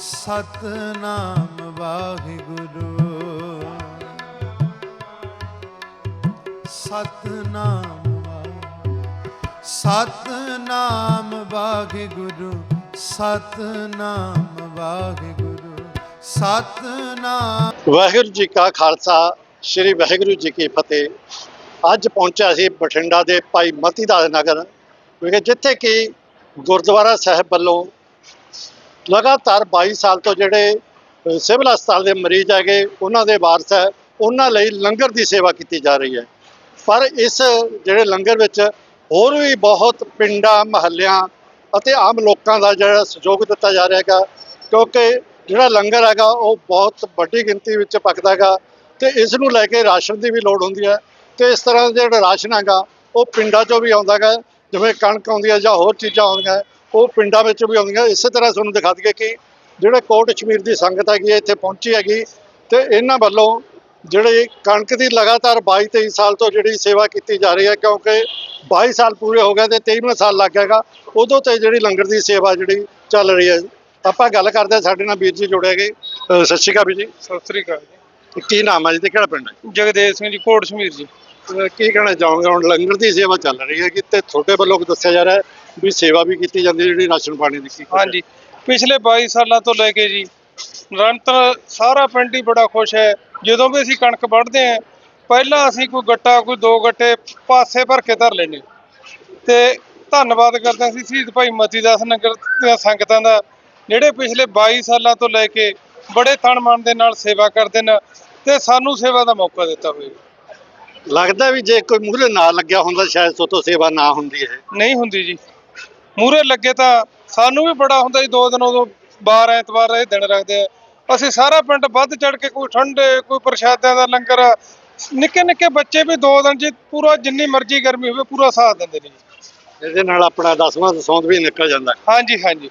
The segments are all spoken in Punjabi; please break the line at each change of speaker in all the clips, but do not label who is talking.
ਸਤਨਾਮ ਵਾਹਿਗੁਰੂ। ਸਤਨਾਮ ਸਤਨਾਮ ਵਾਹਿਗੁਰੂ। ਸਤਨਾਮ ਵਾਹਿਗੁਰੂ। ਸਤਨਾਮ।
ਵਾਹਿਗੁਰੂ ਜੀ ਕਾ ਖਾਲਸਾ, ਸ੍ਰੀ ਵਾਹਿਗੁਰੂ ਜੀ ਕੀ ਫਤਿਹ। ਅੱਜ ਪਹੁੰਚਿਆ ਸੀ ਬਠਿੰਡਾ ਦੇ ਭਾਈ ਮਤੀ ਦਾਸ ਨਗਰ ਵਿਖੇ ਜਿੱਥੇ ਕਿ ਗੁਰਦੁਆਰਾ ਸਾਹਿਬ ਵੱਲੋਂ ਲਗਾਤਾਰ 22 ਸਾਲ ਤੋਂ ਜਿਹੜੇ ਸਿਵਲ ਹਸਪਤਾਲ ਦੇ ਮਰੀਜ਼ ਹੈਗੇ, ਉਹਨਾਂ ਦੇ ਵਾਰਸ ਹੈ, ਉਹਨਾਂ ਲਈ ਲੰਗਰ ਦੀ ਸੇਵਾ ਕੀਤੀ ਜਾ ਰਹੀ ਹੈ। ਪਰ ਇਸ ਜਿਹੜੇ ਲੰਗਰ ਵਿੱਚ ਹੋਰ ਵੀ ਬਹੁਤ ਪਿੰਡਾਂ, ਮਹੱਲਿਆਂ ਅਤੇ ਆਮ ਲੋਕਾਂ ਦਾ ਜਿਹੜਾ ਸਹਿਯੋਗ ਦਿੱਤਾ ਜਾ ਰਿਹਾ ਹੈਗਾ, ਕਿਉਂਕਿ ਜਿਹੜਾ ਲੰਗਰ ਹੈਗਾ, ਉਹ ਬਹੁਤ ਵੱਡੀ ਗਿਣਤੀ ਵਿੱਚ ਪੱਕਦਾ ਹੈਗਾ ਤੇ ਇਸ ਨੂੰ ਲੈ ਕੇ ਰਾਸ਼ਨ ਦੀ ਵੀ ਲੋੜ ਹੁੰਦੀ ਹੈ। ਤੇ ਇਸ ਤਰ੍ਹਾਂ ਜਿਹੜਾ ਰਾਸ਼ਨ ਹੈਗਾ, ਉਹ ਪਿੰਡਾਂ 'ਚੋਂ ਵੀ ਆਉਂਦਾ ਹੈਗਾ, ਜਿਵੇਂ ਕਣਕ ਆਉਂਦੀ ਹੈ ਜਾਂ ਹੋਰ ਚੀਜ਼ਾਂ ਆਉਂਦੀਆਂ ਉਹ ਪਿੰਡਾਂ ਵਿੱਚ ਵੀ ਆਉਂਦੀਆਂ। ਇਸੇ ਤਰ੍ਹਾਂ ਤੁਹਾਨੂੰ ਦਿਖਾ ਦਈਏ ਕਿ ਜਿਹੜੇ ਕੋਟ ਕਸ਼ਮੀਰ ਦੀ ਸੰਗਤ ਹੈਗੀ ਇੱਥੇ ਪਹੁੰਚੀ ਹੈਗੀ। ਤੇ ਇਹਨਾਂ ਵੱਲੋਂ ਜਿਹੜੇ ਕਣਕ ਦੀ ਲਗਾਤਾਰ 22 23 ਸਾਲ ਤੋਂ ਜਿਹੜੀ ਸੇਵਾ ਕੀਤੀ ਜਾ ਰਹੀ ਹੈ ਕਿਉਂਕਿ 22 ਸਾਲ ਪੂਰੇ ਹੋ ਗਏ ਤੇ 23ਵਾਂ ਸਾਲ ਲੱਗ ਗਿਆਗਾ ਉਦੋਂ ਤੇ ਜਿਹੜੀ ਲੰਗਰ ਦੀ ਸੇਵਾ ਜਿਹੜੀ ਚੱਲ ਰਹੀ ਹੈ। ਆਪਾਂ ਗੱਲ ਕਰਦੇ ਹਾਂ ਸਾਡੇ ਨਾਲ ਵੀਰ ਜੀ ਜੁੜੇ ਅਹ ਸਤਿ ਸ਼੍ਰੀ ਅਕਾਲ ਵੀਰ ਜੀ।
ਸਤਿ ਸ੍ਰੀ ਅਕਾਲ ਜੀ।
ਕੀ ਨਾਮ ਹੈ ਜੀ ਤੇ ਕਿਹੜਾ ਪਿੰਡ ਹੈ?
ਜਗਦੇਵ ਸਿੰਘ ਜੀ ਕੋਟ ਸ਼ਮੀਰ ਜੀ।
ਕੀ ਕਹਿਣਾ ਚਾਹੋਗੇ? ਹੁਣ ਲੰਗਰ ਦੀ ਸੇਵਾ ਚੱਲ ਰਹੀ ਹੈ ਕਿ ਤੇ ਤੁਹਾਡੇ ਵੱਲੋਂ ਦੱਸਿਆ ਜਾ ਰਿਹਾ ਹੈ? ਵੀ ਸੇਵਾ ਵੀ ਕੀਤੀ ਜਾਂਦੀ ਜਿਹੜੀ ਰਾਸ਼ਨ ਪਾਣੀ ਦੀ
ਹਾਂਜੀ। ਪਿਛਲੇ 22 ਸਾਲਾਂ ਤੋਂ ਲੈ ਕੇ ਜੀ ਨਿਰੰਤਰ ਸਾਰਾ ਪਿੰਡ ਹੀ ਬੜਾ ਖੁਸ਼ ਹੈ। ਜਦੋਂ ਵੀ ਅਸੀਂ ਕਣਕ ਵੱਢਦੇ ਹਾਂ ਪਹਿਲਾਂ ਅਸੀਂ ਕੋਈ ਗੱਟਾ ਕੋਈ ਦੋ ਗੱਟੇ ਪਾਸੇ ਭਰ ਕੇ ਧਰ ਲੈਨੇ ਤੇ ਧੰਨਵਾਦ ਕਰਦੇ ਹਾਂ ਅਸੀਂ ਸ਼ਹੀਦ ਭਾਈ ਮਤੀ ਦਾਸ ਨਗਰ ਦੀਆਂ ਸੰਗਤਾਂ ਦਾ ਜਿਹੜੇ ਪਿਛਲੇ 22 ਸਾਲਾਂ ਤੋਂ ਲੈ ਕੇ ਬੜੇ ਤਨ ਮਨ ਦੇ ਨਾਲ ਸੇਵਾ ਕਰਦੇ ਨੇ ਤੇ ਸਾਨੂੰ ਸੇਵਾ ਦਾ ਮੌਕਾ ਦਿੱਤਾ ਹੋਇਆ।
ਲੱਗਦਾ ਵੀ ਜੇ ਕੋਈ ਮੂਹਰੇ ਨਾ ਲੱਗਿਆ ਹੁੰਦਾ ਸ਼ਾਇਦ ਸੋਤੋਂ ਸੇਵਾ ਨਾ ਹੁੰਦੀ ਹੈ।
ਨਹੀਂ ਹੁੰਦੀ ਜੀ। ਮੂਰੇ ਲੱਗੇ ਤਾਂ ਸਾਨੂੰ ਵੀ ਬੜਾ ਹੁੰਦਾ ਜੀ ਦੋ ਦਿਨ ਉਦੋਂ ਬਾਰ ਐਤਵਾਰ ਇਹ ਦਿਨ ਰੱਖਦੇ ਆ। ਅਸੀਂ ਸਾਰਾ ਪਿੰਡ ਵੱਧ ਚੜ ਕੇ ਕੋਈ ਠੰਡੇ ਕੋਈ ਪ੍ਰਸ਼ਾਦਿਆਂ ਦਾ ਲੰਗਰ ਨਿੱਕੇ ਨਿੱਕੇ ਬੱਚੇ ਵੀ ਦੋ ਦਿਨ ਜੀ ਪੂਰਾ ਜਿੰਨੀ ਮਰਜ਼ੀ ਗਰਮੀ ਹੋਵੇ ਪੂਰਾ ਸਾਥ ਦਿੰਦੇ ਨੇ ਜੀ।
ਇਹਦੇ ਨਾਲ ਆਪਣਾ ਦਸਵਾਂ ਦਸੌਂਦ ਵੀ ਨਿਕਲ ਜਾਂਦਾ।
ਹਾਂਜੀ ਹਾਂਜੀ।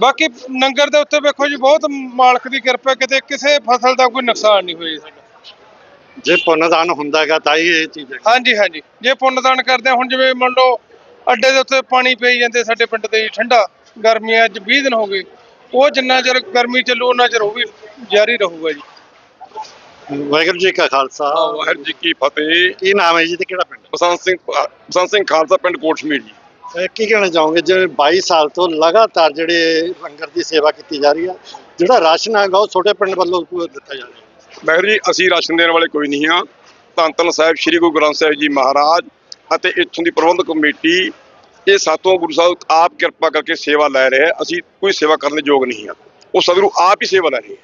ਬਾਕੀ ਲੰਗਰ ਦੇ ਉੱਤੇ ਵੇਖੋ ਜੀ ਬਹੁਤ ਮਾਲਕ ਦੀ ਕਿਰਪਾ ਕਿਤੇ ਕਿਸੇ ਫਸਲ ਦਾ ਕੋਈ ਨੁਕਸਾਨ ਨਹੀਂ ਹੋਇਆ ਜੀ ਸਾਡਾ।
ਜੇ ਪੁੰਨਦਾਨ ਹੁੰਦਾ ਹੈਗਾ ਤਾਂ ਹੀ ਇਹ ਚੀਜ਼
ਹਾਂਜੀ ਹਾਂਜੀ। ਜੇ ਪੁੰਨਦਾਨ ਕਰਦੇ ਹੁਣ ਜਿਵੇਂ ਮੰਨ ਲਓ ਅੱਡੇ ਦੇ ਉੱਤੇ ਪਾਣੀ ਪਈ ਜਾਂਦੇ ਸਾਡੇ ਪਿੰਡ ਦੇ ਠੰਡਾ ਗਰਮੀਆਂ 'ਚ 20 ਦਿਨ ਹੋ ਗਏ। ਉਹ ਜਿੰਨਾ ਚਿਰ ਗਰਮੀ ਚੱਲੂ ਉਹਨਾਂ ਚਿਰ ਉਹ ਵੀ ਜਾਰੀ ਰਹੂਗਾ ਜੀ।
ਵਾਹਿਗੁਰੂ ਜੀ ਕਾ ਖਾਲਸਾ।
ਵਾਹਿਗੁਰੂ ਜੀ ਕੀ ਫਤਿਹ।
ਕੀ ਨਾਮ ਹੈ ਜੀ ਤੇ ਕਿਹੜਾ ਪਿੰਡ?
ਬਸੰਤ ਸਿੰਘ ਬਸੰਤ ਸਿੰਘ ਖਾਲਸਾ ਪਿੰਡ ਕੋਟਸ਼ਮੀਰ ਜੀ।
ਇਹ ਕੀ ਕਹਿਣਾ ਚਾਹੋਗੇ? ਜਿਵੇਂ 22 ਸਾਲ ਤੋਂ ਲਗਾਤਾਰ ਜਿਹੜੇ ਲੰਗਰ ਦੀ ਸੇਵਾ ਕੀਤੀ ਜਾ ਰਹੀ ਹੈ ਜਿਹੜਾ ਰਾਸ਼ਨ ਹੈਗਾ ਉਹ ਛੋਟੇ ਪਿੰਡ ਵੱਲੋਂ ਦਿੱਤਾ ਜਾ ਰਿਹਾ ਹੈ।
ਵਾਹਿਗੁਰੂ ਜੀ ਅਸੀਂ ਰਾਸ਼ਨ ਦੇਣ ਵਾਲੇ ਕੋਈ ਨਹੀਂ ਹਾਂ। ਧੰਨ ਧੰਨ ਸਾਹਿਬ ਸ੍ਰੀ ਗੁਰੂ ਗ੍ਰੰਥ ਸਾਹਿਬ ਜੀ ਮਹਾਰਾਜ ਅਤੇ ਇੱਥੋਂ ਦੀ ਪ੍ਰਬੰਧਕ ਕਮੇਟੀ ਇਹ ਸਾਤੋਂ ਗੁਰੂ ਸਾਹਿਬ ਆਪ ਕਿਰਪਾ ਕਰਕੇ ਸੇਵਾ ਲੈ ਰਹੇ ਅਸੀਂ ਕੋਈ ਸੇਵਾ ਕਰਨ ਦੇ ਯੋਗ ਨਹੀਂ ਹਾਂ ਉਹ ਸਤਿਗੁਰੂ ਆਪ ਹੀ ਸੇਵਾ ਲੈ ਰਹੇ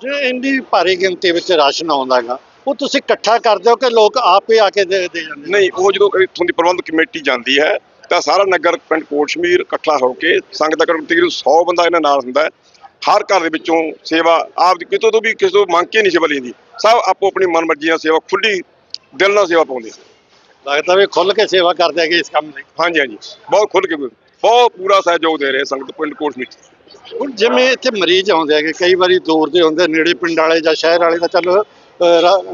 ਜੇ ਇੰਨੀ ਭਾਰੀ ਗਿਣਤੀ ਵਿੱਚ ਰਾਸ਼ਨ ਆਉਂਦਾ ਹੈਗਾ ਉਹ ਤੁਸੀਂ ਇਕੱਠਾ ਕਰਦੇ ਹੋ ਕਿ ਲੋਕ ਆਪ ਆ ਕੇ ਦੇ ਦੇ ਜਾਂਦੇ?
ਨਹੀਂ ਉਹ ਜਦੋਂ ਇੱਥੋਂ ਦੀ ਪ੍ਰਬੰਧਕ ਕਮੇਟੀ ਜਾਂਦੀ ਹੈ ਤਾਂ ਸਾਰਾ ਨਗਰ ਪਿੰਡ ਕੋਟਸ਼ਮੀਰ ਇਕੱਠਾ ਹੋ ਕੇ ਸੰਗਤ ਦਾ ਤਕਰੀਬਨ 100 ਬੰਦਾ ਇਹਨਾਂ ਨਾਲ ਹੁੰਦਾ ਹਰ ਘਰ ਦੇ ਵਿੱਚੋਂ ਸੇਵਾ ਆਪ ਦੀ ਕਿਤੋਂ ਤੋਂ ਵੀ ਕਿਸੇ ਤੋਂ ਮੰਗ ਕੇ ਨਹੀਂ ਸੇਵਾ ਲੈਂਦੀ। ਸਭ ਆਪੋ ਆਪਣੀ ਮਨਮਰਜ਼ੀ ਨਾਲ ਸੇਵਾ ਖੁੱਲੀ ਦਿਲ ਨਾਲ ਸੇਵਾ ਪਾਉਂਦੇ।
ਲੱਗਦਾ ਵੀ ਖੁੱਲ ਕੇ ਸੇਵਾ ਕਰਦੇ ਹੈਗੇ ਇਸ ਕੰਮ ਲਈ।
ਹਾਂਜੀ ਹਾਂਜੀ। ਬਹੁਤ ਖੁੱਲ ਕੇ ਬਹੁਤ ਪੂਰਾ ਸਹਿਯੋਗ ਦੇ ਰਹੇ ਸੰਗਤ ਪਿੰਡ ਕੋਟਸ਼ਮੀਰ
ਹੁਣ ਜਿਵੇਂ ਇੱਥੇ ਮਰੀਜ਼ ਆਉਂਦੇ ਹੈਗੇ ਕਈ ਵਾਰੀ ਦੂਰ ਦੇ ਹੁੰਦੇ ਨੇੜੇ ਪਿੰਡ ਵਾਲੇ ਜਾਂ ਸ਼ਹਿਰ ਵਾਲੇ ਤਾਂ ਚੱਲ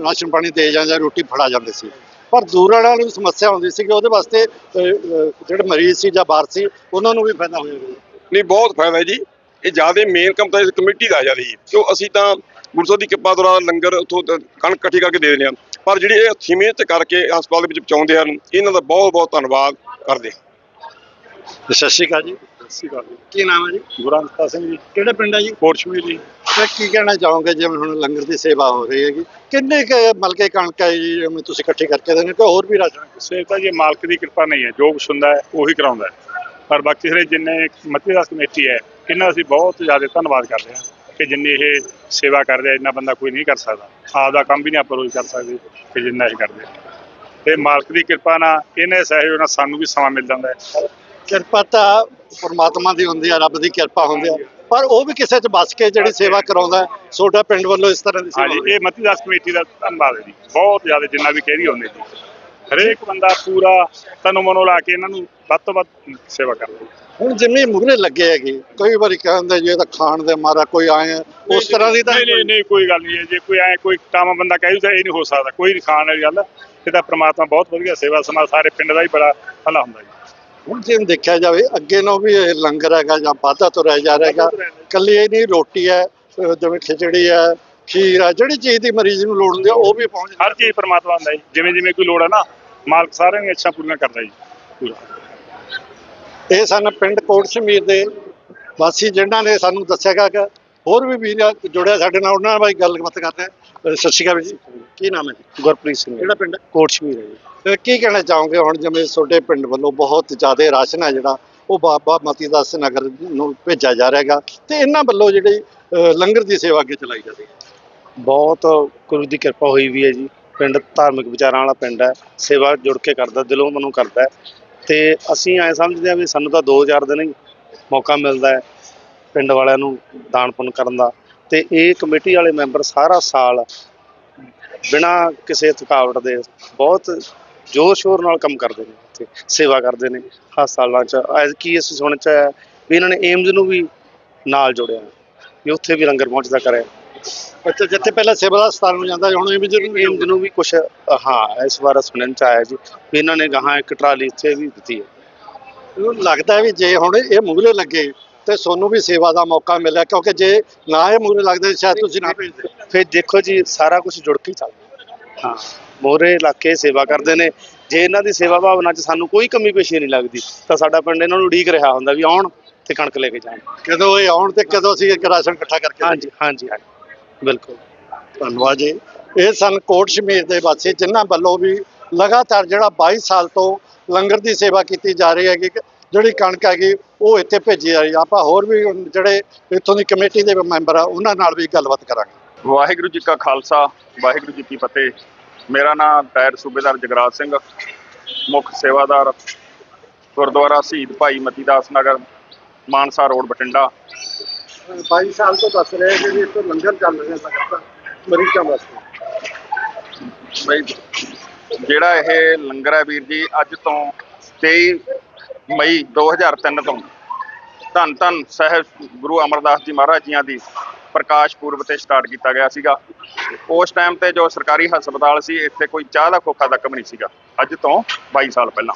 ਰਾਸ਼ਨ ਪਾਣੀ ਦੇ ਜਾਂਦੇ ਰੋਟੀ ਫੜਾ ਜਾਂਦੇ ਸੀ। ਪਰ ਦੂਰ ਵਾਲਿਆਂ ਨੂੰ ਸਮੱਸਿਆ ਹੁੰਦੀ ਸੀ ਕਿ ਉਹਦੇ ਵਾਸਤੇ ਜਿਹੜੇ ਮਰੀਜ਼ ਸੀ ਜਾਂ ਬਾਹਰ ਸੀ ਉਹਨਾਂ ਨੂੰ ਵੀ ਫਾਇਦਾ ਹੋਏਗਾ
ਨਹੀਂ ਬਹੁਤ ਫਾਇਦਾ ਜੀ। ਇਹ ਜ਼ਿਆਦਾ ਮੇਨ ਕੰਮ ਤਾਂ ਇਸ ਕਮੇਟੀ ਦਾ ਜ਼ਿਆਦਾ ਜੀ। ਕਿਉਂ ਅਸੀਂ ਤਾਂ ਗੁਰੂ ਸਾਹਿਬ ਦੀ ਕਿਰਪਾ ਦੁਆਰਾ ਲੰਗਰ ਉੱਥੋਂ ਕਣਕ ਇਕੱਠੀ ਕਰਕੇ ਦੇ ਦਿੰਦੇ ਹਾਂ। ਪਰ ਜਿਹੜੀ ਇਹ ਹੱਥੀਂ ਮਿਹਨਤ ਕਰਕੇ ਹਸਪਤਾਲ ਦੇ ਵਿੱਚ ਪਹੁੰਚਾਉਂਦੇ ਹਨ ਇਹਨਾਂ ਦਾ ਬਹੁਤ ਬਹੁਤ ਧੰਨਵਾਦ ਕਰਦੇ
ਸਤਿ ਸ਼੍ਰੀ ਅਕਾਲ ਜੀ।
ਸ੍ਰੀ ਅਕਾਲ
ਕੀ ਨਾਮ ਹੈ ਜੀ?
ਗੁਰੰਤਾ ਸਿੰਘ ਜੀ।
ਕਿਹੜਾ ਪਿੰਡ ਹੈ ਜੀ?
ਕੋਟਸ਼ਮੀਰ ਜੀ।
ਤੇ ਕੀ ਕਹਿਣਾ ਚਾਹੋਗੇ ਜਿਵੇਂ ਹੁਣ ਲੰਗਰ ਦੀ ਸੇਵਾ ਹੋ ਰਹੀ ਹੈਗੀ? ਕਿੰਨੇ ਕੁ ਮਲਕੇ ਕਣਕ ਹੈ ਜੀ ਜਿਵੇਂ ਤੁਸੀਂ ਇਕੱਠੀ ਕਰਕੇ ਦੇਣੇ ਕਿ ਹੋਰ ਵੀ ਰਾਸ਼ਨ?
ਸੇਵ ਤਾਂ ਜੇ ਮਾਲਕ ਦੀ ਕਿਰਪਾ ਨਹੀਂ ਹੈ ਜੋ ਕੁਛ ਹੁੰਦਾ ਹੈ ਉਹੀ ਕਰਾਉਂਦਾ ਹੈ। ਪਰ ਬਾਕੀ ਸਾਰੇ ਜਿੰਨੇ ਮਤੀਦਾਸ ਕਮੇਟੀ ਹੈ ਇਹਨਾਂ ਦਾ ਅਸੀਂ ਬਹੁਤ ਜ਼ਿਆਦਾ ਧੰਨਵਾਦ ਕਰਦੇ ਹਾਂ। ਕਿ ਜਿੰਨੀ ਇਹ ਸੇਵਾ ਕਰਦੇ ਆ ਇੰਨਾ ਬੰਦਾ ਕੋਈ ਨਹੀਂ ਕਰ ਸਕਦਾ ਆਪ ਦਾ ਕੰਮ ਵੀ ਨਹੀਂ ਆਪਾਂ ਰੋਜ਼ ਕਰ ਸਕਦੇ ਕਿ ਜਿੰਨਾ ਇਹ ਕਰਦੇ। ਤੇ ਮਾਲਕ ਦੀ ਕਿਰਪਾ ਨਾਲ ਇਹਨੇ ਸਹਿਯੋਗ ਨਾਲ ਸਾਨੂੰ ਵੀ ਸਮਾਂ ਮਿਲ ਜਾਂਦਾ ਹੈ
ਕਿਰਪਾ ਤਾਂ ਪਰਮਾਤਮਾ ਦੀ ਹੁੰਦੀ ਹੈ ਰੱਬ ਦੀ ਕਿਰਪਾ ਹੁੰਦੀ ਹੈ ਪਰ ਉਹ ਵੀ ਕਿਸੇ 'ਚ ਬਸ ਕੇ ਜਿਹੜੀ ਸੇਵਾ ਕਰਾਉਂਦਾ। ਤੁਹਾਡਾ ਪਿੰਡ ਵੱਲੋਂ ਇਸ ਤਰ੍ਹਾਂ ਦੀ ਸੇਵਾ
ਹਾਂਜੀ। ਇਹ ਮਤੀ ਦਾਸ ਕਮੇਟੀ ਦਾ ਧੰਨਵਾਦ ਹੈ ਜੀ ਬਹੁਤ ਜ਼ਿਆਦਾ ਜਿੰਨਾ ਵੀ ਕਹਿ ਰਹੀ ਹੁੰਦੇ ਜੀ ਹਰੇਕ ਬੰਦਾ ਪੂਰਾ ਤਨੋਂ ਮਨੋਂ ਲਾ ਕੇ ਇਹਨਾਂ ਨੂੰ ਵੱਧ ਤੋਂ ਵੱਧ ਸੇਵਾ ਕਰਦਾ
ਹੁਣ ਜਿੰਨੇ ਮੁਗਰੇ ਲੱਗੇ ਹੈਗੇ ਕਈ ਵਾਰੀ ਕਹਿੰਦੇ ਜੀ ਤਾਂ ਖਾਣ ਦੇ ਮਾਰਾ ਕੋਈ ਆਏ ਉਸ ਤਰ੍ਹਾਂ ਦੀ ਤਾਂ
ਨਹੀਂ ਨਹੀਂ ਕੋਈ ਗੱਲ ਨਹੀਂ ਹੈ। ਜੇ ਕੋਈ ਐ ਕੋਈ ਕੰਮ ਬੰਦਾ ਕਹਿ ਤਾਂ ਇਹ ਨਹੀਂ ਹੋ ਸਕਦਾ। ਕੋਈ ਨਹੀਂ ਖਾਣ ਵਾਲੀ ਗੱਲ। ਇਹ ਤਾਂ ਪ੍ਰਮਾਤਮਾ ਬਹੁਤ ਵਧੀਆ ਸੇਵਾ ਸਮਾਜ ਸਾਰੇ ਪਿੰਡ ਦਾ ਹੀ ਬੜਾ ਭਲਾ ਹੁੰਦਾ ਜੀ।
ਹੁਣ ਜੇ ਦੇਖਿਆ ਜਾਵੇ ਅੱਗੇ ਨੂੰ ਵੀ ਇਹ ਲੰਗਰ ਹੈਗਾ ਜਾਂ ਵਾਧਾ ਤੁਰਿਆ ਜਾ ਰਿਹਾ ਹੈਗਾ। ਕੱਲੀ ਇਹ ਨਹੀਂ ਰੋਟੀ ਹੈ ਜਿਵੇਂ ਖਿਚੜੀ ਹੈ ਖੀਰ ਹੈ ਜਿਹੜੀ ਚੀਜ਼ ਦੀ ਮਰੀਜ਼ ਨੂੰ ਲੋੜ ਹੁੰਦੀ ਹੈ ਉਹ ਵੀ ਪਹੁੰਚ
ਹਰ ਚੀਜ਼ ਪ੍ਰਮਾਤਮਾ ਹੁੰਦਾ ਜੀ। ਜਿਵੇਂ ਜਿਵੇਂ ਕੋਈ ਲੋੜ ਹੈ ਨਾ ਮਾਲਕ ਸਾਰਿਆਂ ਦੀਆਂ ਇੱਛਾ ਪੂਰੀਆਂ ਕਰਦਾ ਜੀ। ਪੂਰਾ।
ਇਹ ਸਨ ਪਿੰਡ ਕੋਟ ਸ਼ਮੀਰ ਦੇ ਵਾਸੀ ਜਿਨ੍ਹਾਂ ਨੇ ਸਾਨੂੰ ਦੱਸਿਆਗਾ ਕਿ ਹੋਰ ਵੀ ਵੀਰ ਆ ਜੁੜਿਆ ਸਾਡੇ ਨਾਲ ਉਹਨਾਂ ਨਾਲ ਵੀ ਗੱਲਬਾਤ ਕਰਦੇ ਆ। ਅਹ ਸਤਿ ਸ਼੍ਰੀ ਅਕਾਲ ਜੀ। ਕੀ ਨਾਮ ਹੈ ਜੀ?
ਗੁਰਪ੍ਰੀਤ ਸਿੰਘ।
ਕਿਹੜਾ ਪਿੰਡ? ਹੈ?
ਕੋਟ ਸ਼ਮੀਰ ਹੈ ਜੀ।
ਤੇ ਕੀ ਕਹਿਣਾ ਚਾਹੋਗੇ ਹੁਣ ਜਿਵੇਂ ਤੁਹਾਡੇ ਪਿੰਡ ਵੱਲੋਂ ਬਹੁਤ ਜ਼ਿਆਦਾ ਰਾਸ਼ਨ ਹੈ ਜਿਹੜਾ ਉਹ ਬਾਬਾ ਮਤੀਦਾਸ ਨਗਰ ਨੂੰ ਭੇਜਿਆ ਜਾ ਰਿਹਾ ਹੈਗਾ ਤੇ ਇਹਨਾਂ ਵੱਲੋਂ ਜਿਹੜੀ ਅਹ ਲੰਗਰ ਦੀ ਸੇਵਾ ਅੱਗੇ ਚਲਾਈ ਜਾ ਰਹੀ ਹੈ।
ਬਹੁਤ ਗੁਰੂ ਦੀ ਕਿਰਪਾ ਹੋਈ ਵੀ ਹੈ ਜੀ। ਪਿੰਡ ਧਾਰਮਿਕ ਵਿਚਾਰਾਂ ਵਾਲਾ ਪਿੰਡ ਹੈ। ਸੇਵਾ ਜੁੜ ਕੇ ਕਰਦਾ, ਦਿਲੋਂ ਮਨੋਂ ਕਰਦਾ ਹੈ। ਤੇ ਅਸੀਂ ਐ ਸਮਝਦੇ ਹਾਂ ਵੀ ਸਾਨੂੰ ਤਾਂ 2000 ਦਿਨ ਹੀ ਮੌਕਾ ਮਿਲਦਾ ਹੈ ਪਿੰਡ ਵਾਲਿਆਂ ਨੂੰ ਦਾਨ ਪੁੰਨ ਕਰਨ ਦਾ। ਤੇ ਇਹ ਕਮੇਟੀ ਵਾਲੇ ਮੈਂਬਰ ਸਾਰਾ ਸਾਲ ਬਿਨਾਂ ਕਿਸੇ ਥਕਾਵਟ ਦੇ ਬਹੁਤ ਜ਼ੋਰ ਸ਼ੋਰ ਨਾਲ ਕੰਮ ਕਰਦੇ ਨੇ ਤੇ ਸੇਵਾ ਕਰਦੇ ਨੇ ਹਸਪਤਾਲਾਂ ਚ। ਐਜ਼ ਕੀ ਅਸੀਂ ਸੁਣ ਚ ਆਇਆ ਵੀ ਇਹਨਾਂ ਨੇ ਏਮਜ਼ ਨੂੰ ਵੀ ਨਾਲ ਜੋੜਿਆ। ਵੀ ਉੱਥੇ ਵੀ ਲੰਗਰ ਪਹੁੰਚਦਾ ਕਰਿਆ।
ਅੱਛਾ ਜਿੱਥੇ ਪਹਿਲਾਂ ਸਿਵਲ ਹਸਪਤਾਲ ਨੂੰ ਜਾਂਦਾ ਹੁਣ ਇਹ ਵੀ
ਏਮਜ਼ ਨੂੰ ਵੀ ਕੁਝ ਹਾਂ ਇਸ ਵਾਰ ਸੁਣਨ ਚ ਆਇਆ ਜੀ ਵੀ ਇਹਨਾਂ ਨੇ ਗਾਹਾਂ ਇੱਕ ਟਰਾਲੀ ਇੱਥੇ ਵੀ ਦਿੱਤੀ ਹੈ।
ਮੈਨੂੰ ਲੱਗਦਾ ਹੈ ਵੀ ਜੇ ਹੁਣ ਇਹ ਮੂਹਰੇ ਲੱਗੇ ਤੇ ਤੁਹਾਨੂੰ ਵੀ ਸੇਵਾ ਦਾ ਮੌਕਾ ਮਿਲਿਆ ਕਿਉਂਕਿ ਜੇ ਨਾ ਇਹ ਮੂਹਰੇ ਲੱਗਦੇ ਸ਼ਾਇਦ ਤੁਸੀਂ ਨਾ ਭੇਜਦੇ।
ਫਿਰ ਦੇਖੋ ਜੀ ਸਾਰਾ ਕੁਝ ਜੁੜ ਕੇ ਚੱਲਦਾ। ਹਾਂ ਮੋਰੇ ਇਲਾਕੇ ਸੇਵਾ ਕਰਦੇ ਨੇ। ਜੇ ਇਹਨਾਂ ਦੀ ਸੇਵਾ ਭਾਵਨਾ ਚ ਸਾਨੂੰ ਕੋਈ ਕਮੀ ਪੇਸ਼ੀ ਨਹੀਂ ਲੱਗਦੀ ਤਾਂ ਸਾਡਾ ਪਿੰਡ ਇਹਨਾਂ ਨੂੰ ਉਡੀਕ ਰਿਹਾ ਹੁੰਦਾ ਵੀ ਆਉਣ ਤੇ ਕਣਕ ਲੈ ਕੇ ਜਾਣ।
ਕਦੋਂ ਇਹ ਆਉਣ ਤੇ ਕਦੋਂ ਅਸੀਂ ਇੱਕ ਰਾਸ਼ਨ ਇਕੱਠਾ ਕਰਕੇ
ਹਾਂਜੀ ਹਾਂਜੀ ਹਾਂਜੀ। ਬਿਲਕੁਲ।
ਧੰਨਵਾਦ ਜੀ। ਇਹ ਸਨ ਕੋਟ ਸ਼ਮੀਰ ਦੇ ਵਾਸੀ, ਜਿਨ੍ਹਾਂ ਵੱਲੋਂ ਵੀ ਲਗਾਤਾਰ ਜਿਹੜਾ 22 ਸਾਲ ਤੋਂ ਲੰਗਰ ਦੀ ਸੇਵਾ ਕੀਤੀ ਜਾ ਰਹੀ ਹੈਗੀ ਕਿ ਜਿਹੜੀ ਕਣਕ ਹੈਗੀ, ਉਹ ਇੱਥੇ ਭੇਜੀ ਜਾ ਰਹੀ ਆਪਾਂ ਹੋਰ ਵੀ ਜਿਹੜੇ ਇੱਥੋਂ ਦੀ ਕਮੇਟੀ ਦੇ ਮੈਂਬਰ ਆ, ਉਹਨਾਂ ਨਾਲ ਵੀ ਗੱਲਬਾਤ ਕਰਾਂਗੇ।
ਵਾਹਿਗੁਰੂ ਜੀ ਕਾ ਖਾਲਸਾ, ਵਾਹਿਗੁਰੂ ਜੀ ਕੀ ਫਤਿਹ। ਮੇਰਾ ਨਾਮ ਟਾਇਰ ਸੂਬੇਦਾਰ ਜਗਰਾਜ ਸਿੰਘ, ਮੁੱਖ ਸੇਵਾਦਾਰ ਗੁਰਦੁਆਰਾ ਸ਼ਹੀਦ ਭਾਈ ਮਤੀਦਾਸ ਨਗਰ, ਮਾਨਸਾ ਰੋਡ, ਬਠਿੰਡਾ।
22 ਸਾਲ ਤੋਂ ਦੱਸ ਰਹੇ ਕਿ ਵੀ ਇੱਥੇ ਲੰਗਰ ਚੱਲ ਰਿਹਾ ਲਗਾਤਾਰ ਮਰੀਜ਼ਾਂ ਵਾਸਤੇ।
ਬਈ, ਜਿਹੜਾ ਇਹ ਲੰਗਰ ਹੈ ਵੀਰ ਜੀ, ਅੱਜ ਤੋਂ 23 ਮਈ 2003 ਤੋਂ ਧੰਨ ਧੰਨ ਸਾਹਿਬ ਗੁਰੂ ਅਮਰਦਾਸ ਜੀ ਮਹਾਰਾਜ ਜੀਆਂ ਦੀ ਪ੍ਰਕਾਸ਼ ਪੁਰਬ ਤੇ ਸਟਾਰਟ ਕੀਤਾ ਗਿਆ ਸੀਗਾ। ਉਸ ਟਾਈਮ ਤੇ ਜੋ ਸਰਕਾਰੀ ਹਸਪਤਾਲ ਸੀ, ਇੱਥੇ ਕੋਈ ਚਾਹ ਦਾ ਖੋਖਾ ਤੱਕ ਵੀ ਨਹੀਂ ਸੀਗਾ, ਅੱਜ ਤੋਂ 22 ਸਾਲ ਪਹਿਲਾਂ।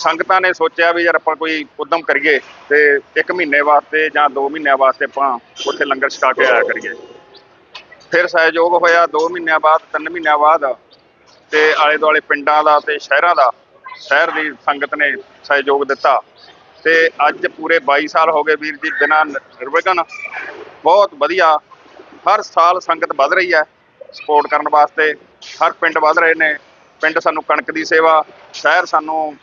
ਸੰਗਤਾਂ ਨੇ ਸੋਚਿਆ ਵੀ ਯਾਰ ਆਪਾਂ ਕੋਈ ਉਦਮ ਕਰੀਏ ਤੇ ਇੱਕ ਮਹੀਨੇ ਵਾਸਤੇ ਜਾਂ 2 ਮਹੀਨਿਆਂ ਵਾਸਤੇ ਆਪਾਂ ਉੱਥੇ ਲੰਗਰ ਛਕਾ ਕੇ ਆਇਆ ਕਰੀਏ। ਫਿਰ ਸਹਿਯੋਗ ਹੋਇਆ 2 ਮਹੀਨਿਆਂ ਬਾਅਦ 3 ਮਹੀਨਿਆਂ ਬਾਅਦ ਤੇ ਆਲੇ ਦੁਆਲੇ ਪਿੰਡਾਂ ਦਾ ਤੇ ਸ਼ਹਿਰਾਂ ਦਾ, ਸ਼ਹਿਰ ਦੀ ਸੰਗਤ ਨੇ ਸਹਿਯੋਗ ਦਿੱਤਾ। ਤੇ ਅੱਜ ਪੂਰੇ 22 ਸਾਲ ਹੋ ਗਏ ਵੀਰ ਜੀ, ਬਿਨਾਂ ਨਿਰਵਿਘਨ। ਬਹੁਤ ਵਧੀਆ। ਹਰ ਸਾਲ ਸੰਗਤ ਵੱਧ ਰਹੀ ਹੈ ਸਪੋਰਟ ਕਰਨ ਵਾਸਤੇ। ਹਰ ਪਿੰਡ ਵੱਧ ਰਹੇ ਨੇ। ਪਿੰਡ ਸਾਨੂੰ ਕਣਕ ਦੀ ਸੇਵਾ, ਸ਼ਹਿਰ ਸਾਨੂੰ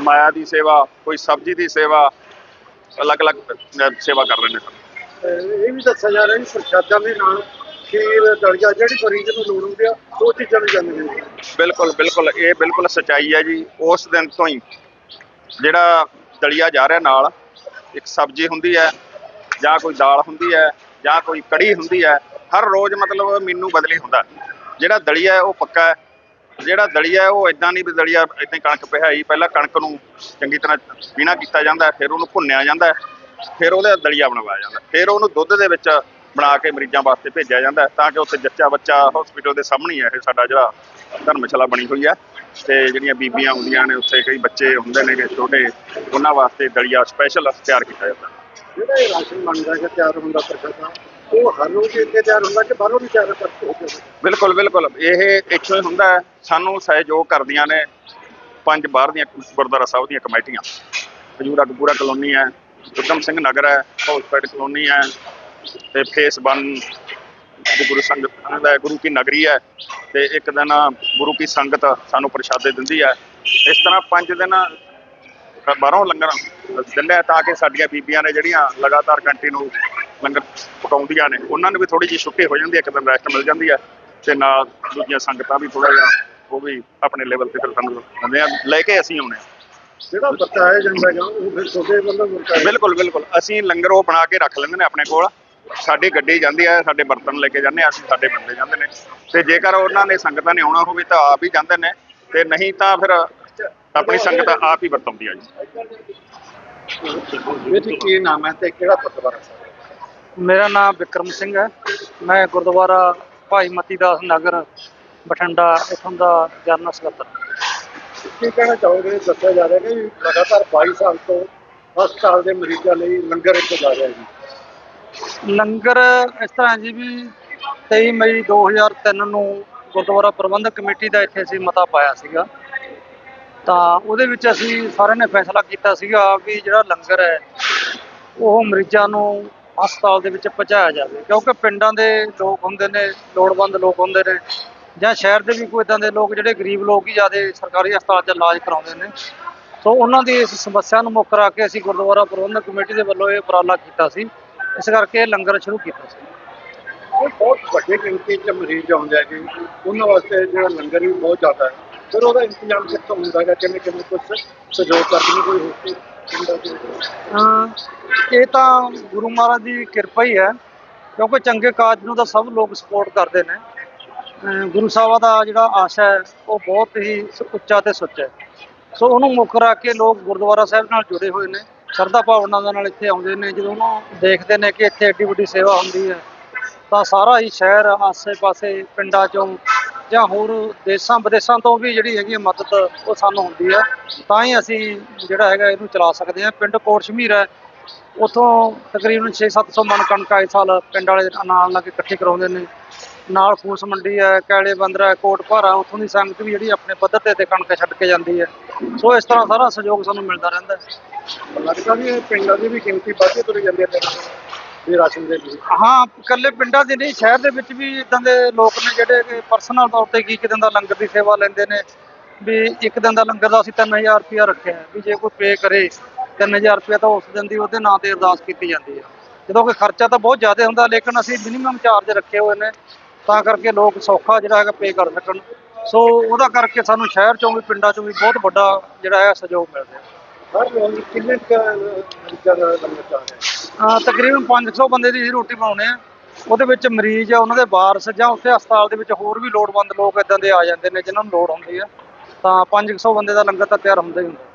ਮਾਇਆ ਦੀ ਸੇਵਾ ਕੋਈ ਸਬਜ਼ੀ ਦੀ ਸੇਵਾ ਅਲੱਗ-ਅਲੱਗ ਸੇਵਾ ਕਰ ਰਹੇ ਨੇ।
ਇਹ ਵੀ ਦੱਸਿਆ ਜਾ ਰਿਹਾ ਕਿ ਪ੍ਰਸ਼ਾਦਾਂ ਦੇ ਨਾਲ ਖੀਰ ਦਲੀਆ ਜਿਹੜੀ ਮਰੀਜ਼ ਨੂੰ ਲੋੜ ਹੁੰਦੀ ਆ ਉਹ ਚੀਜ਼ਾਂ ਵੀ ਜਾਂਦੀਆਂ ਨੇ।
ਬਿਲਕੁਲ ਬਿਲਕੁਲ ਇਹ ਬਿਲਕੁਲ ਸਚਾਈ ਹੈ ਜੀ। ਉਸ ਦਿਨ ਤੋਂ ਹੀ ਜਿਹੜਾ ਦਲੀਆ ਜਾ ਰਿਹਾ ਨਾਲ ਇੱਕ ਸਬਜ਼ੀ ਹੁੰਦੀ ਹੈ ਜਾਂ ਕੋਈ ਦਾਲ ਹੁੰਦੀ ਹੈ ਜਾਂ ਕੋਈ ਕੜੀ ਹੁੰਦੀ ਹੈ ਹਰ ਰੋਜ਼ ਮਤਲਬ ਮੈਨੂੰ ਬਦਲੀ ਹੁੰਦਾ। ਜਿਹੜਾ ਦਲੀਆ ਹੈ ਉਹ ਪੱਕਾ ਹੈ। ਜਿਹੜਾ ਦਲੀਆ ਹੈ, ਉਹ ਇਦਾਂ ਨਹੀਂ ਵੀ ਦਲੀਆ ਇਦਾਂ ਕਣਕ ਪਿਹਾਈ ਪਹਿਲਾਂ ਕਣਕ ਨੂੰ ਚੰਗੀ ਤਰ੍ਹਾਂ ਪੀਣਾ ਕੀਤਾ ਜਾਂਦਾ ਫਿਰ ਉਹਨੂੰ ਭੁੰਨਿਆ ਜਾਂਦਾ ਫਿਰ ਉਹਦਾ ਦਲੀਆ ਬਣਵਾਇਆ ਜਾਂਦਾ ਫਿਰ ਉਹਨੂੰ ਦੁੱਧ ਦੇ ਵਿੱਚ ਬਣਾ ਕੇ ਮਰੀਜ਼ਾਂ ਵਾਸਤੇ ਭੇਜਿਆ ਜਾਂਦਾ ਤਾਂ ਕਿ ਉੱਥੇ ਜੱਚਾ ਬੱਚਾ ਹਸਪੀਟਲ ਦੇ ਸਾਹਮਣੇ ਹੈ ਇਹ ਸਾਡਾ ਜਿਹੜਾ ਧਰਮਸ਼ਾਲਾ ਬਣੀ ਹੋਈ ਹੈ। ਤੇ ਜਿਹੜੀਆਂ ਬੀਬੀਆਂ ਹੁੰਦੀਆਂ ਨੇ, ਉੱਥੇ ਕਈ ਬੱਚੇ ਹੁੰਦੇ ਨੇ ਗੇ ਛੋਟੇ, ਉਹਨਾਂ ਵਾਸਤੇ ਦਲੀਆ ਸਪੈਸ਼ਲ ਤਿਆਰ ਕੀਤਾ ਜਾਂਦਾ
ਜਿਹੜਾ ਇਹ ਰਾਸ਼ਨ ਬਣਦਾ ਹੈ, ਤਿਆਰ ਹੁੰਦਾ ਪ੍ਰਸ਼ਾਦਾ ਉਹ ਹਰ ਰੋਜ਼ ਇੱਥੇ ਤਿਆਰ ਹੁੰਦਾ ਕਿ ਬਾਹਰੋਂ ਵੀ ਤਿਆਰ ਕਰਦੇ ਹੋ।
ਬਿਲਕੁਲ ਬਿਲਕੁਲ। ਇਹ ਇੱਥੋਂ ਹੀ ਹੁੰਦਾ ਹੈ। ਸਾਨੂੰ ਸਹਿਯੋਗ ਕਰਦੀਆਂ ਨੇ ਪੰਜ ਬਾਹਰ ਦੀਆਂ ਗੁਰਦੁਆਰਾ ਸਾਹਿਬ ਦੀਆਂ ਕਮੇਟੀਆਂ। ਹਜ਼ੂਰ ਕਪੂਰਾ ਕਲੋਨੀ ਹੈ, ਉਦਮ ਸਿੰਘ ਨਗਰ ਹੈ ਹੌਸਪੀਟਲ ਕਲੋਨੀ ਹੈ ਤੇ ਫੇਸ 1 ਗੁਰੂ ਸੰਗਤ ਦਾ ਗੁਰੂ ਕੀ ਨਗਰੀ ਹੈ ਤੇ ਇੱਕ ਦਿਨ ਗੁਰੂ ਕੀ ਸੰਗਤ ਸਾਨੂੰ ਪ੍ਰਸ਼ਾਦੇ ਦਿੰਦੀ ਹੈ। ਇਸ ਤਰ੍ਹਾਂ ਪੰਜ ਦਿਨ ਬਾਹਰੋਂ ਲੰਗਰ ਦਿੰਦੇ ਆ ਤਾਂ ਕਿ ਸਾਡੀਆਂ ਬੀਬੀਆਂ ਨੇ ਜਿਹੜੀਆਂ ਲਗਾਤਾਰ ਕੰਟੀਨਿਊ ਲੰਗਰ ਪਕਾਉਂਦੀਆਂ ਨੇ। ਉਹਨਾਂ ਨੂੰ ਵੀ ਥੋੜੀ ਜਿਹੀ ਛੁੱਟੀ ਹੋ ਜਾਂਦੀ ਹੈ ਇੱਕ ਦਿਨ ਰੈਸਟ ਮਿਲ ਜਾਂਦੀ ਹੈ ਤੇ ਨਾਲ ਦੂਜੀਆਂ ਸੰਗਤਾਂ ਵੀ ਥੋੜਾ ਜਿਹਾ ਉਹ ਵੀ ਆਪਣੇ ਲੈਵਲ ਤੇ ਫਿਰ ਸਾਨੂੰ ਦਿੰਦੇ ਆ ਲੈ ਕੇ ਅਸੀਂ ਆਉਣੇ ਆ
ਜਿਹੜਾ ਬਤਾਇਆ ਜਾਂਦਾ ਹੈਗਾ ਉਹ ਫਿਰ ਤੁਹਾਡੇ ਵੱਲੋਂ ਵਰਤਾਇਆ
ਬਿਲਕੁਲ ਬਿਲਕੁਲ। ਅਸੀਂ ਲੰਗਰ ਉਹ ਬਣਾ ਕੇ ਰੱਖ ਲੈਂਦੇ ਨੇ ਆਪਣੇ ਕੋਲ। ਸਾਡੀ ਗੱਡੀ ਜਾਂਦੀ ਹੈ ਸਾਡੇ ਬਰਤਨ ਲੈ ਕੇ ਜਾਂਦੇ ਹਾਂ ਅਸੀਂ ਸਾਡੇ ਬੰਦੇ ਜਾਂਦੇ ਨੇ। ਤੇ ਜੇਕਰ ਉਹਨਾਂ ਨੇ ਸੰਗਤਾਂ ਨੇ ਆਉਣਾ ਹੋਵੇ ਤਾਂ ਆਪ ਹੀ ਜਾਂਦੇ ਨੇ ਤੇ ਨਹੀਂ ਤਾਂ ਫਿਰ ਆਪਣੀ ਸੰਗਤ ਆਪ ਹੀ ਵਰਤਾਉਂਦੀ ਆ ਜੀ।
ਇਹ ਕੀ ਨਾਮ ਹੈ ਤੇ ਕਿਹੜਾ ਗੁਰਦੁਆਰਾ ਸਾਹਿਬ
ਮੇਰਾ ਨਾਮ ਵਿਕਰਮ ਸਿੰਘ ਹੈ। ਮੈਂ ਗੁਰਦੁਆਰਾ ਭਾਈ ਮਤੀ ਦਾਸ ਨਗਰ ਬਠਿੰਡਾ ਇਥੋਂ ਦਾ ਜਨਰਲ ਸਕੱਤਰ।
ਕੀ ਕਹਿਣਾ ਚਾਹੋਗੇ? ਦੱਸਿਆ ਜਾ ਰਿਹਾ ਕਿ ਲਗਾਤਾਰ 22 ਸਾਲ ਤੋਂ ਹਸਪਤਾਲ ਦੇ ਮਰੀਜ਼ਾਂ ਲਈ ਲੰਗਰ ਇੱਥੇ ਜਾ ਰਿਹਾ ਜੀ।
ਲੰਗਰ ਇਸ ਤਰ੍ਹਾਂ ਜੀ ਵੀ 23 ਮਈ 2003 ਨੂੰ ਗੁਰਦੁਆਰਾ ਪ੍ਰਬੰਧਕ ਕਮੇਟੀ ਦਾ ਇੱਥੇ ਅਸੀਂ ਮਤਾ ਪਾਇਆ ਸੀਗਾ। ਤਾਂ ਉਹਦੇ ਵਿੱਚ ਅਸੀਂ ਸਾਰਿਆਂ ਨੇ ਫੈਸਲਾ ਕੀਤਾ ਸੀਗਾ ਵੀ ਜਿਹੜਾ ਲੰਗਰ ਹੈ ਉਹ ਮਰੀਜ਼ਾਂ ਨੂੰ ਹਸਪਤਾਲ ਦੇ ਵਿੱਚ ਪਹੁੰਚਾਇਆ ਜਾਵੇ। ਕਿਉਂਕਿ ਪਿੰਡਾਂ ਦੇ ਲੋਕ ਹੁੰਦੇ ਨੇ, ਲੋੜਵੰਦ ਲੋਕ ਹੁੰਦੇ ਨੇ, ਜਾਂ ਸ਼ਹਿਰ ਦੇ ਵੀ ਕੋਈ ਇਦਾਂ ਦੇ ਲੋਕ ਜਿਹੜੇ ਗਰੀਬ ਲੋਕ ਹੀ ਜ਼ਿਆਦਾ ਸਰਕਾਰੀ ਹਸਪਤਾਲ 'ਚ ਇਲਾਜ ਕਰਾਉਂਦੇ ਨੇ। ਸੋ ਉਹਨਾਂ ਦੀ ਇਸ ਸਮੱਸਿਆ ਨੂੰ ਮੁੱਖ ਰੱਖ ਕੇ ਅਸੀਂ ਗੁਰਦੁਆਰਾ ਪ੍ਰਬੰਧਕ ਕਮੇਟੀ ਦੇ ਵੱਲੋਂ ਇਹ ਉਪਰਾਲਾ ਕੀਤਾ ਸੀ। ਇਸ ਕਰਕੇ ਇਹ ਲੰਗਰ ਸ਼ੁਰੂ ਕੀਤਾ ਸੀ।
ਬਹੁਤ ਵੱਡੀ ਗਿਣਤੀ 'ਚ ਮਰੀਜ਼ ਆਉਂਦੇ ਹੈਗੇ ਉਹਨਾਂ ਵਾਸਤੇ ਜਿਹੜਾ ਲੰਗਰ ਵੀ ਬਹੁਤ ਜ਼ਿਆਦਾ ਹੈ। ਫਿਰ ਉਹਦਾ ਇੰਤਜ਼ਾਮ ਕਿੱਥੋਂ ਹੁੰਦਾ ਹੈਗਾ? ਕਿਵੇਂ ਕਿਵੇਂ ਕੁਝ ਸਹਿਯੋਗ ਕਰਨੀ ਕੋਈ ਹੋ ਕੇ
ਇਹ ਤਾਂ ਗੁਰੂ ਮਹਾਰਾਜ ਦੀ ਕਿਰਪਾ ਹੀ ਹੈ, ਕਿਉਂਕਿ ਚੰਗੇ ਕਾਜ ਨੂੰ ਤਾਂ ਸਭ ਲੋਕ ਸਪੋਰਟ ਕਰਦੇ ਨੇ। ਅਮ ਗੁਰੂ ਸਾਹਿਬਾਂ ਦਾ ਜਿਹੜਾ ਆਸ਼ਾ ਹੈ, ਉਹ ਬਹੁਤ ਹੀ ਸ- ਉੱਚਾ ਤੇ ਸੁੱਚਾ ਹੈ। ਸੋ ਉਹਨੂੰ ਮੁੱਖ ਰੱਖ ਕੇ ਲੋਕ ਗੁਰਦੁਆਰਾ ਸਾਹਿਬ ਨਾਲ ਜੁੜੇ ਹੋਏ ਨੇ। ਸ਼ਰਧਾ ਭਾਵਨਾ ਦੇ ਨਾਲ ਇੱਥੇ ਆਉਂਦੇ ਨੇ। ਜਦੋਂ ਉਹਨੂੰ ਦੇਖਦੇ ਨੇ ਕਿ ਇੱਥੇ ਐਡੀ ਵੱਡੀ ਸੇਵਾ ਹੁੰਦੀ ਹੈ, ਤਾਂ ਸਾਰਾ ਹੀ ਸ਼ਹਿਰ ਆਸੇ-ਪਾਸੇ ਪਿੰਡਾਂ ਚੋਂ ਜਾਂ ਹੋਰ ਦੇਸ਼ਾਂ ਵਿਦੇਸ਼ਾਂ ਤੋਂ ਵੀ ਜਿਹੜੀ ਹੈਗੀ ਹੈ ਮਦਦ ਉਹ ਸਾਨੂੰ ਹੁੰਦੀ ਹੈ ਤਾਂ ਹੀ ਅਸੀਂ ਜਿਹੜਾ ਹੈਗਾ ਇਹਨੂੰ ਚਲਾ ਸਕਦੇ ਹਾਂ। ਪਿੰਡ ਕੋਟ ਸ਼ਮੀਰ ਹੈ ਉਥੋਂ ਤਕਰੀਬਨ 6-700 ਮਣ ਕਣਕ ਇਸ ਸਾਲ ਪਿੰਡ ਵਾਲੇ ਨਾਲ ਲਾ ਕੇ ਇਕੱਠੀ ਕਰਾਉਂਦੇ ਨੇ। ਨਾਲ ਫੂਸ ਮੰਡੀ ਹੈ ਕੈਲੇ ਬੰਦਰਾ ਹੈ, ਕੋਟ ਭਾਰਾ ਉਥੋਂ ਦੀ ਸੰਗਤ ਵੀ ਜਿਹੜੀ ਆਪਣੇ ਪੱਧਰ ਤੇ ਤੇ ਕਣਕ ਛੱਡ ਕੇ ਜਾਂਦੀ ਹੈ। ਸੋ ਇਸ ਤਰ੍ਹਾਂ ਸਾਰਾ ਸਹਿਯੋਗ ਸਾਨੂੰ ਮਿਲਦਾ ਰਹਿੰਦਾ
ਲੱਗਦਾ ਵੀ ਪਿੰਡਾਂ ਦੀ ਵੀ ਗਿਣਤੀ ਵੱਧਦੀ ਤੁਰ ਜਾਂਦੀ ਹੈ ਵੀ ਰਾਸ਼ਨ ਦੇ ਲਈ
ਹਾਂ, ਇਕੱਲੇ ਪਿੰਡਾਂ ਦੇ ਨਹੀਂ, ਸ਼ਹਿਰ ਦੇ ਵਿੱਚ ਵੀ ਇਦਾਂ ਦੇ ਲੋਕ ਨੇ ਜਿਹੜੇ ਪਰਸਨਲ ਤੌਰ ਤੇ ਕੀ ਇੱਕ ਦਿਨ ਦਾ ਲੰਗਰ ਦੀ ਸੇਵਾ ਲੈਂਦੇ ਨੇ, ਵੀ ਇੱਕ ਦਿਨ ਦਾ ਲੰਗਰ ਦਾ ਅਸੀਂ 3000 ਰੁਪਇਆ ਰੱਖਿਆ ਵੀ ਜੇ ਕੋਈ ਪੇ ਕਰੇ 3000 ਰੁਪਇਆ ਤਾਂ ਉਸ ਦਿਨ ਦੀ ਉਹਦੇ ਨਾਂ ਤੇ ਅਰਦਾਸ ਕੀਤੀ ਜਾਂਦੀ ਹੈ ਜਦੋਂ ਕੋਈ ਖਰਚਾ ਤਾਂ ਬਹੁਤ ਜ਼ਿਆਦਾ ਹੁੰਦਾ, ਲੇਕਿਨ ਅਸੀਂ ਮਿਨੀਮਮ ਚਾਰਜ ਰੱਖੇ ਹੋਏ ਨੇ, ਤਾਂ ਕਰਕੇ ਲੋਕ ਸੌਖਾ ਜਿਹੜਾ ਹੈਗਾ ਪੇ ਕਰ ਸਕਣ। ਸੋ ਉਹਦਾ ਕਰਕੇ ਸਾਨੂੰ ਸ਼ਹਿਰ ਚੋਂ ਵੀ, ਪਿੰਡਾਂ ਚੋਂ ਵੀ ਬਹੁਤ ਵੱਡਾ ਜਿਹੜਾ ਹੈ ਸਹਿਯੋਗ ਮਿਲ ਰਿਹਾ।
ਕਿੰਨੇ ਕੁ ਲੰਗਰ ਚੱਲ ਰਿਹਾ
ਅਹ ਤਕਰੀਬਨ 500 ਬੰਦੇ ਦੀ ਅਸੀਂ ਰੋਟੀ ਬਣਾਉਣੇ ਆ ਉਹਦੇ ਵਿੱਚ ਮਰੀਜ਼ ਆ ਉਹਨਾਂ ਦੇ ਵਾਰਸ ਜਾਂ ਉੱਥੇ ਹਸਪਤਾਲ ਦੇ ਵਿੱਚ ਹੋਰ ਵੀ ਲੋੜਵੰਦ ਲੋਕ ਇਦਾਂ ਦੇ ਆ ਜਾਂਦੇ ਨੇ ਜਿਨ੍ਹਾਂ ਨੂੰ ਲੋੜ ਹੁੰਦੀ ਆ। ਤਾਂ 500 ਬੰਦੇ ਦਾ ਲੰਗਰ ਤਾਂ ਤਿਆਰ ਹੁੰਦਾ ਹੀ ਹੁੰਦਾ।